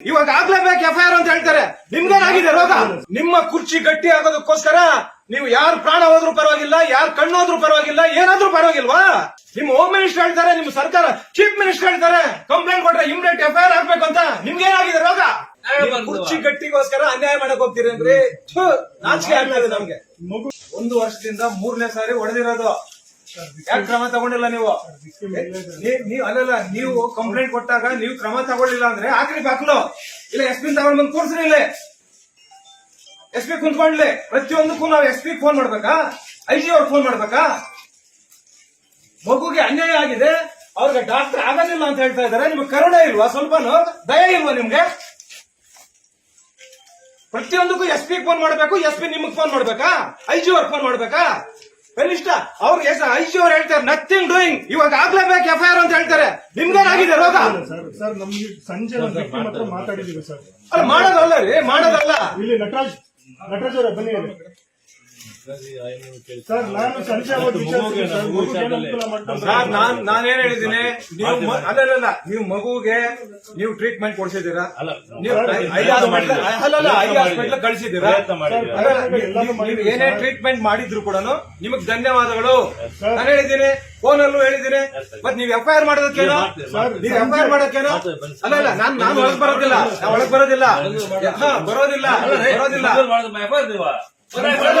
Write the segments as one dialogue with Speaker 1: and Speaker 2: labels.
Speaker 1: ಇವಾಗ ಆಗ್ಲೇಬೇಕು ಎಫ್ ಅಂತ ಹೇಳ್ತಾರೆ. ನಿಮ್ಗೇನಾಗಿದೆ ರೋಗ? ನಿಮ್ಮ ಕುರ್ಚಿ ಗಟ್ಟಿ ಆಗೋದಕ್ಕೋಸ್ಕರ ನೀವು ಯಾರು ಪ್ರಾಣ ಹೋದ್ರೂ ಪರವಾಗಿಲ್ಲ ಯಾರು ಕಣ್ಣು ಹೋದ್ರೂ ಪರವಾಗಿಲ್ಲ ಏನಾದ್ರೂ ಪರವಾಗಿಲ್ವಾ? ನಿಮ್ಮ ಹೋಮ್ ಮಿನಿಸ್ಟರ್ ಹೇಳ್ತಾರೆ ನಿಮ್ಮ ಸರ್ಕಾರ ಚೀಫ್ ಮಿನಿಸ್ಟರ್ ಹೇಳ್ತಾರೆ ಕಂಪ್ಲೇಂಟ್ ಕೊಟ್ರೆ ಇಮ್ಡಿಯೇಟ್ ಎಫ್ ಐ ಆರ್ ಆಗ್ಬೇಕು ಅಂತ. ನಿಮ್ಗೇನಾಗಿದೆ ರೋಗ? ಕುರ್ಚಿ ಗಟ್ಟಿಗೋಸ್ಕರ ಅನ್ಯಾಯ ಮಾಡಕ್ ಹೋಗ್ತೀರಿ ಅಂದ್ರೆ ನಾಚಿಕೆ ಆಗ್ತದೆ ನಮ್ಗೆ.
Speaker 2: ಮಗು
Speaker 1: ಒಂದು ವರ್ಷದಿಂದ ಮೂರನೇ ಸಾರಿ ಹೊಡೆದಿರೋದು. ಯಾಕೆ ಕ್ರಮ ತಗೊಂಡಿಲ್ಲ ನೀವು? ನೀವು ಅಲ್ಲಲ್ಲ, ನೀವು ಕಂಪ್ಲೇಂಟ್ ಕೊಟ್ಟಾಗ ನೀವು ಕ್ರಮ ತಗೊಳ್ಳಿಲ್ಲ ಅಂದ್ರೆ ಹಾಕ್ರಿ ಬಾಕ್ಲು. ಇಲ್ಲ ಎಸ್ ಪಿ ತಗೊಂಡ್ ಬಂದು ಕೂರ್ಸ್ರಿ ಇಲ್ಲೇ. ಎಸ್ ಪಿ ಕುಂತ್ಕೊಂಡ್ಲಿ. ಪ್ರತಿಯೊಂದಕ್ಕೂ ನಾವು ಎಸ್ ಪಿ ಫೋನ್ ಮಾಡ್ಬೇಕಾ? ಐ ಜಿ ಅವ್ರಿಗೆ ಫೋನ್ ಮಾಡ್ಬೇಕಾ? ಮಗುಗೆ ಅನ್ಯಾಯ ಆಗಿದೆ. ಅವ್ರಿಗೆ ಡಾಕ್ಟರ್ ಆಗಲಿಲ್ಲ ಅಂತ ಹೇಳ್ತಾ ಇದಾರೆ ನಿಮ್ಗೆ ಕರುಣೆ ಇಲ್ವಾ? ಸ್ವಲ್ಪನು? ದಯ ಇಲ್ವಾ ನಿಮ್ಗೆ? ಪ್ರತಿಯೊಂದಕ್ಕೂ ಎಸ್ ಪಿ ಫೋನ್ ಮಾಡ್ಬೇಕು. ಎಸ್ ಪಿ ನಿಮ್ಗೆ ಫೋನ್ ಮಾಡ್ಬೇಕಾ? ಐ ಜಿ ಅವ್ರಿಗೆ ಫೋನ್ ಮಾಡ್ಬೇಕಾ? ಕನಿಷ್ಠ ಅವ್ರ ಐ ಐಸಿ ಅವ್ರು ಹೇಳ್ತಾರೆ ನಥಿಂಗ್ ಡೂಯಿಂಗ್ ಇವಾಗ ಆಗ್ಲೇಬೇಕು ಎಫ್ ಐ ಆರ್ ಅಂತ ಹೇಳ್ತಾರೆ. ನಿಮ್ಗೇನಾಗಿದೆ ರೋಗ?
Speaker 2: ಸರ್ ಸರ್ ನಮ್ಗೆ ಸಂಜೆ ವ್ಯಕ್ತಿ ಮಾತ್ರ ಮಾತಾಡಿದೀವಿ ಸರ್.
Speaker 1: ಅಲ್ಲ ಮಾಡೋದಲ್ಲ ರೀ ಮಾಡೋದಲ್ಲ.
Speaker 2: ಇಲ್ಲಿ ನಟರಾಜ್ ನಟರಾಜ್ ಅವರ ಬನ್ನಿ. ಸರ್ ನಾನು ಸಂಜೆ ಸರ್
Speaker 1: ನಾನ್ ನಾನ್ ನಾನೇನ್ ಹೇಳಿದ್ದೀನಿ ನೀವು ಮ- ಅಲ್ಲಲ್ಲ ನೀವು ಮಗುಗೆ ನೀವು ಟ್ರೀಟ್ಮೆಂಟ್ ಕೊಡ್ಸಿದ್ದೀರಾ ನೀವು ಐ ಹಾಸ್ಪಿಟಲ್ ಅಲ್ಲಲ್ಲ ಐ ಹಾಸ್ಪಿಟಲ್ ಕಳಿಸಿದ್ದೀರಾ ಅಲ್ಲ, ನೀವು- ನೀವು ಏನೇ ಟ್ರೀಟ್ಮೆಂಟ್ ಮಾಡಿದ್ರು ಕೂಡ ನಿಮಗ್ ಧನ್ಯವಾದಗಳು ನಾನು ಹೇಳಿದ್ದೀನಿ ಫೋನ್ ಅಲ್ಲೂ ಹೇಳಿದ್ದೀನಿ ಮತ್ ನೀವು ಎಫ್ ಐ ಆರ್ ಮಾಡೋದಕ್ಕೇನು ನೀವ್ ಎಫ್ ಐ ಆರ್ ಮಾಡೋಕ್ಕೇನು ಅಲ್ಲ ಅಲ್ಲ ನಾನ್ ನಾನು ಒಳಗ್ ಬರೋದಿಲ್ಲ ನಾನು ಒಳಗ್ ಬರೋದಿಲ್ಲ ಹಾ, ಬರೋದಿಲ್ಲ ಬರೋದಿಲ್ಲ ಅಲ್ಲ,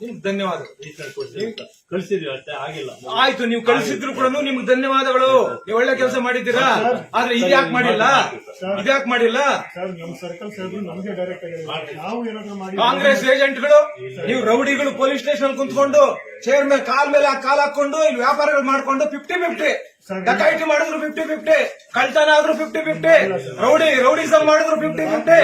Speaker 1: ನಿಮ್ಗೆ ಧನ್ಯವಾದ.
Speaker 3: ಕಳಿಸಿದ್ವಿ ಅಷ್ಟೇ ಆಗಿಲ್ಲ.
Speaker 1: ಆಯ್ತು ನೀವು ಕಳಿಸಿದ್ರು ಕೂಡ ನಿಮ್ಗೆ ಧನ್ಯವಾದಗಳು. ನೀವು ಒಳ್ಳೆ ಕೆಲಸ ಮಾಡಿದ್ದೀರಾ? ಆದ್ರೆ ಇದ್ಯಾಕ್ ಮಾಡಿಲ್ಲ? ಇದ್ಯಾಕ್ ಮಾಡಿಲ್ಲ?
Speaker 2: ಸರ್ ನಮ್ಮ ಸರ್ಕಲ್ ಸಾಹೇಬರು ನಮಗೆ ಡೈರೆಕ್ಟ್ ಆಗಿ ನಾವು ಏನಾದ್ರು ಮಾಡಿ
Speaker 1: ಕಾಂಗ್ರೆಸ್ ಏಜೆಂಟ್ಗಳು ನೀವು ರೌಡಿಗಳು ಪೊಲೀಸ್ ಸ್ಟೇಷನ್ ಕುಂತ್ಕೊಂಡು ಚೇರ್ ಮೇಲೆ ಕಾಲ್ ಮೇಲೆ ಕಾಲ್ ಹಾಕೊಂಡು ಇಲ್ಲಿ ವ್ಯಾಪಾರಗಳು ಮಾಡ್ಕೊಂಡು ಫಿಫ್ಟಿ ಫಿಫ್ಟಿ ಡಕಾಯಿಟಿ ಮಾಡಿದ್ರು ಫಿಫ್ಟಿ ಫಿಫ್ಟಿ ಕಳ್ತನ ಆದ್ರೂ ಫಿಫ್ಟಿ ಫಿಫ್ಟಿ ರೌಡಿ ರೌಡಿಸಮ್ ಮಾಡಿದ್ರು ಫಿಫ್ಟಿ ಫಿಫ್ಟಿ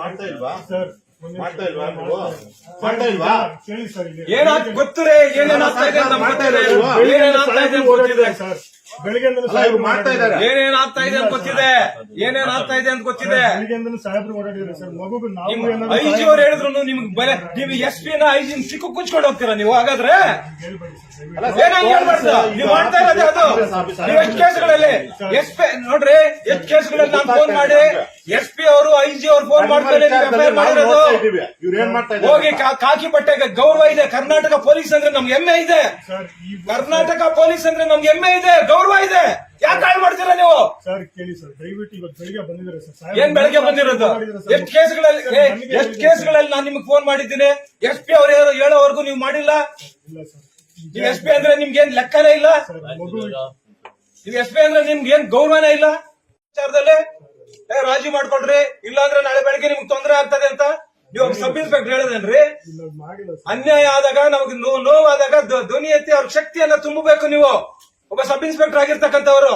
Speaker 4: ಮಾಡ್ತಾ ಇಲ್ವಾ?
Speaker 2: ಸರ್
Speaker 4: ಮಾಡ್ತಾ ಇಲ್ವಾ ನೀವು? ಮಾಡ್ತಾ ಇಲ್ವಾ?
Speaker 1: ಏನಾಗ್ ಗೊತ್ತುರೇ ಏನೇನ್ ಆಗ್ತಾ ಇದೆ ಅಂತ ಮಾಡ್ತಾ ಗೊತ್ತಿದೆ ಏನೇನ್ ಆಗ್ತಾ ಇದೆ ಅಂತ ಗೊತ್ತಿದೆ?
Speaker 2: ಸರ್.
Speaker 4: ಮಾಡ್ತಾ ಇದ್ದಾರೆ.
Speaker 1: ಏನೇನ್ ಆಗ್ತಾ ಇದೆ ಅಂತ ಗೊತ್ತಿದೆ. ಏನೇನ್ ಆಗ್ತಾ ಇದೆ ಅಂತ ಗೊತ್ತಿದೆ. ಅವ್ರು ಹೇಳಿದ್ರು ನಿಮ್ಗೆ ಬೆಲೆ ನೀವು ಎಸ್ ಪಿ ನ ಸಿಕ್ಕು ಕುಚ್ಕೊಂಡು ಹೋಗ್ತೀರಾ ನೀವು? ಹಾಗಾದ್ರೆ?
Speaker 2: ಹೇಳ್ಬೇಡಿ ಸರ್ ದಯವಿಟ್ಟು.
Speaker 1: ಏನಾಗಿ ಹೇಳ್ಬಾರ್ದು ನೀವು ಮಾಡ್ತಾ ಇರೋದೇ ಅದು. ನೀವು ಎಷ್ಟು ಕೇಸ್ಗಳಲ್ಲಿ ಎಸ್ ಪಿ ನೋಡ್ರಿ ಎಷ್ಟು ಕೇಸ್ಗಳಲ್ಲಿ ನಾನು ಫೋನ್ ಮಾಡಿ ಎಸ್ ಪಿ ಅವರು ಐ ಜಿ ಅವ್ರು ಫೋನ್ ಮಾಡ್ತಾರೆ ನೀವು ಎಫ್ ಮಾಡಿರೋದು.
Speaker 4: ಇವ್ರು ಏನ್ ಮಾಡ್ತಾ
Speaker 1: ಹೋಗಿ ಕಾಕಿ ಬಟ್ಟೆಗೆ ಗೌರವ ಇದೆ. ಕರ್ನಾಟಕ ಪೊಲೀಸ್ ಅಂದ್ರೆ ನಮ್ಗೆ ಹೆಮ್ಮೆ ಇದೆ. ಕರ್ನಾಟಕ ಪೊಲೀಸ್ ಅಂದ್ರೆ ನಮ್ಗೆ ಹೆಮ್ಮೆ ಇದೆ. ಗೌರವ ಇದೆ. ಯಾಕೆ ಹಾಳು ಮಾಡ್ತೀರಾ ನೀವು?
Speaker 2: ಸರ್ ಕೇಳಿ ಸರ್ ದಯವಿಟ್ಟು ಇವತ್ತು ಬೆಳಿಗ್ಗೆ ಬಂದಿದ್ದಾರೆ ಸರ್.
Speaker 1: ಏನ್ ಬೆಳಗ್ಗೆ ಬಂದಿರೋದು? ಎಷ್ಟು ಕೇಸ್ಗಳಲ್ಲಿ ಎಷ್ಟು ಕೇಸ್ಗಳಲ್ಲಿ ನಾನು ನಿಮ್ಗೆ ಫೋನ್ ಮಾಡಿದ್ದೀನಿ? ಎಸ್ ಪಿ ಅವ್ರ ಹೇಳೋ- ಹೇಳೋವರೆಗೂ ನೀವು ಮಾಡಿಲ್ಲ?
Speaker 2: ಇಲ್ಲ ಸರ್.
Speaker 1: ನೀವು ಎಸ್ ಪಿ ಅಂದ್ರೆ ನಿಮ್ಗೆ ಏನ್ ಲೆಕ್ಕನೇ ಇಲ್ಲ? ನೀವು ಎಸ್ ಪಿ ಅಂದ್ರೆ ನಿಮ್ಗೆ ಏನ್ ಗೌರವನೇ ಇಲ್ಲ? ವಿಚಾರದಲ್ಲಿ? ಏ ರಾಜಿ ಮಾಡ್ಕೊಳ್ರಿ. ಇಲ್ಲಾಂದ್ರೆ ನಾಳೆ ಬೆಳಿಗ್ಗೆ ನಿಮ್ಗೆ ತೊಂದರೆ ಆಗ್ತದೆ ಅಂತ ನೀವು ಸಬ್ ಇನ್ಸ್ಪೆಕ್ಟರ್ ಹೇಳದೇನ್ರಿ?
Speaker 2: ಇಲ್ಲ ಮಾಡಿಲ್ಲ ಸರ್.
Speaker 1: ಅನ್ಯಾಯ ಆದಾಗ ನಮಗೆ ನೋ- ನೋವಾದಾಗ ಧ್ವ- ಧ್ವನಿ ಎತ್ತಿ ಅವ್ರ ಶಕ್ತಿಯನ್ನ ತುಂಬಬೇಕು ನೀವು. ಒಬ್ಬ ಸಬ್ ಇನ್ಸ್ಪೆಕ್ಟರ್ ಆಗಿರ್ತಕ್ಕಂಥವರು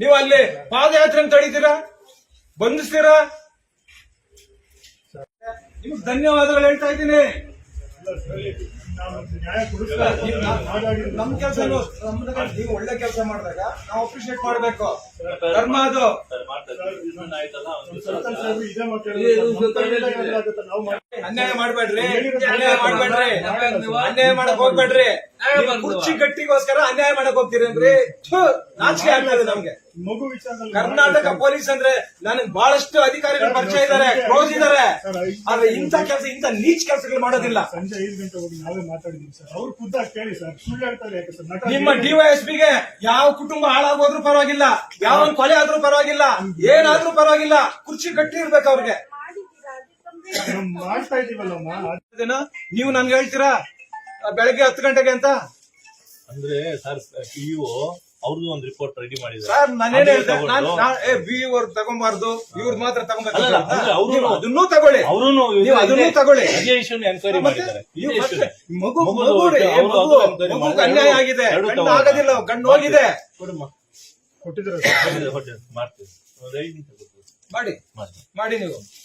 Speaker 1: ನೀವು ಅಲ್ಲಿ ಪಾದಯಾತ್ರೆ ತಡೀತೀರಾ ಬಂಧಿಸ್ತೀರಾ ನಿಮ್ಗೆ ಧನ್ಯವಾದಗಳು ಹೇಳ್ತಾ ಇದ್ದೀನಿ
Speaker 2: ಅಲ್ಲ ನಾವು ನ್ಯಾಯ ಕೊಡಿಸ್ತಾರೆ ಹಾಗಾಗಿ
Speaker 1: ನಮ್ ಕೆಲಸ ನೀವು ಒಳ್ಳೆ ಕೆಲಸ ಮಾಡಿದಾಗ ನಾವು ಅಪ್ರಿಶಿಯೇಟ್ ಮಾಡ್ಬೇಕು ಧರ್ಮ ಅದು ಅನ್ಯಾಯ ಮಾಡ್ಬೇಡ್ರಿ. ಅನ್ಯಾಯ ಮಾಡ್ಬೇಡ್ರಿ. ಅನ್ಯಾಯ ಮಾಡಕ್ ಹೋಗ್ಬೇಡ್ರಿ. ಕುರ್ಚಿ ಗಟ್ಟಿಗೋಸ್ಕರ ಅನ್ಯಾಯ ಮಾಡಕ್ ಹೋಗ್ತೀರಿ ಅಂದ್ರೆ ನಾಚಿಕೆ ಆಗ್ತದೆ ನಮ್ಗೆ.
Speaker 2: ಮಗು ವಿಚಾರ
Speaker 1: ಕರ್ನಾಟಕ ಪೊಲೀಸ್ ಅಂದ್ರೆ ನನಗೆ ಬಹಳಷ್ಟು ಅಧಿಕಾರಿಗಳು ಪರಿಚಯ ಇದ್ದಾರೆ ಕ್ಲೋಸ್ ಇದ್ದಾರೆ ಆದ್ರೆ ಇಂಥ ಕೆಲಸ ಇಂಥ ನೀಚ್ ಕೆಲಸಗಳು ಮಾಡೋದಿಲ್ಲ.
Speaker 2: ಸಂಜೆ ಐದು ಗಂಟೆ ಹೋಗಿ ನಾವೇ ಮಾತಾಡಿದೀವಿ ಸರ್. ಅವ್ರು ಖುದ್ದ ಕೇಳಿ ಸರ್. ಸುಳ್ಳು ಹೇಳ್ತಾರೆ ಯಾಕೆ ಸರ್? ನಟ
Speaker 1: ನಿಮ್ಮ ಡಿವೈಎಸ್ಪಿಗೆ ಯಾವ ಕುಟುಂಬ ಹಾಳಾಗೋದ್ರೂ ಪರವಾಗಿಲ್ಲ. ಯಾವ ಕೊಲೆ ಆದ್ರೂ ಪರವಾಗಿಲ್ಲ. ಏನಾದ್ರೂ ಪರವಾಗಿಲ್ಲ. ಕುರ್ಚಿ ಗಟ್ಟಿ ಇರ್ಬೇಕು ಅವ್ರಿಗೆ.
Speaker 2: ಮಾಡ್ತಾ ಇದೀವಲ್ಲಮ್ಮ.
Speaker 1: ನೀವು ನನ್ಗೆ ಹೇಳ್ತೀರಾ? ಬೆಳಗ್ಗೆ ಹತ್ತು ಗಂಟೆಗೆ ಅಂತ?
Speaker 3: ಅಂದ್ರೆ ಸರ್ ಪಿಯು ಅವ್ರದ್ದು ಒಂದು ರಿಪೋರ್ಟ್ ರೆಡಿ ಮಾಡಿದ್ದಾರೆ.
Speaker 1: ಸರ್ ನಾನೇನ್
Speaker 3: ಅದೇ
Speaker 1: ಹೇಳ್ದೆ? ನಾನ್
Speaker 3: ತಗೊಂಡು-
Speaker 1: ನಾ- ಏ ಬಿ ತಗೊಂಬಾರ್ದು ಇವ್ರದ್ ಮಾತ್ರ ತಗೊಂಬೇಕು
Speaker 3: ಅಲ್ಲಲ್ಲ, ಅಂದ್ರೆ ಅವ್ರು-
Speaker 1: ನೀವು ಅದನ್ನೂ ತಗೊಳ್ಳಿ.
Speaker 3: ಅವ್ರೂನು
Speaker 1: ನೀವು ಅದನ್ನೂ ತಗೊಳ್ಳಿ.
Speaker 3: ಎನ್ಕ್ವೈರಿ
Speaker 1: ಮತ್ತೆ
Speaker 3: ಮಾಡಿದ್ದಾರೆ.
Speaker 1: ನೀವು
Speaker 3: ಇದೇ
Speaker 1: ಮತ್ತೆ
Speaker 3: issue
Speaker 1: ಮಗು ಮಗು ರೀ,
Speaker 3: ಅವ್ರು
Speaker 1: ಮಗು
Speaker 3: ಅದು enquiry
Speaker 1: ಮಗುಗೆ
Speaker 3: ಮಾಡಿದ್ದಾರೆ.
Speaker 1: ಅನ್ಯಾಯ ಆಗಿದೆ.
Speaker 3: ಎರಡು
Speaker 1: ಗಂಡು
Speaker 3: ತಗೊಂಡು
Speaker 1: ಆಗೋದಿಲ್ಲ ಗಂಡು ಹೋಗಿದೆ.
Speaker 3: ಕೊಡಮ್ಮ.
Speaker 2: ಕೊಟ್ಟಿದ್ದಾರೆ ಸರ್?
Speaker 3: ಹೊಟ್ಟೆ- ಹೊಟ್ಟೆ ಮಾಡ್ತೀವಿ. ಒಂದು ಐದು ನಿಮಿಷ ಕೊಡ್ತೀವಿ.
Speaker 1: ಮಾಡಿ.
Speaker 3: ಮಾಡಿ
Speaker 1: ಮಾಡಿ ನೀವು.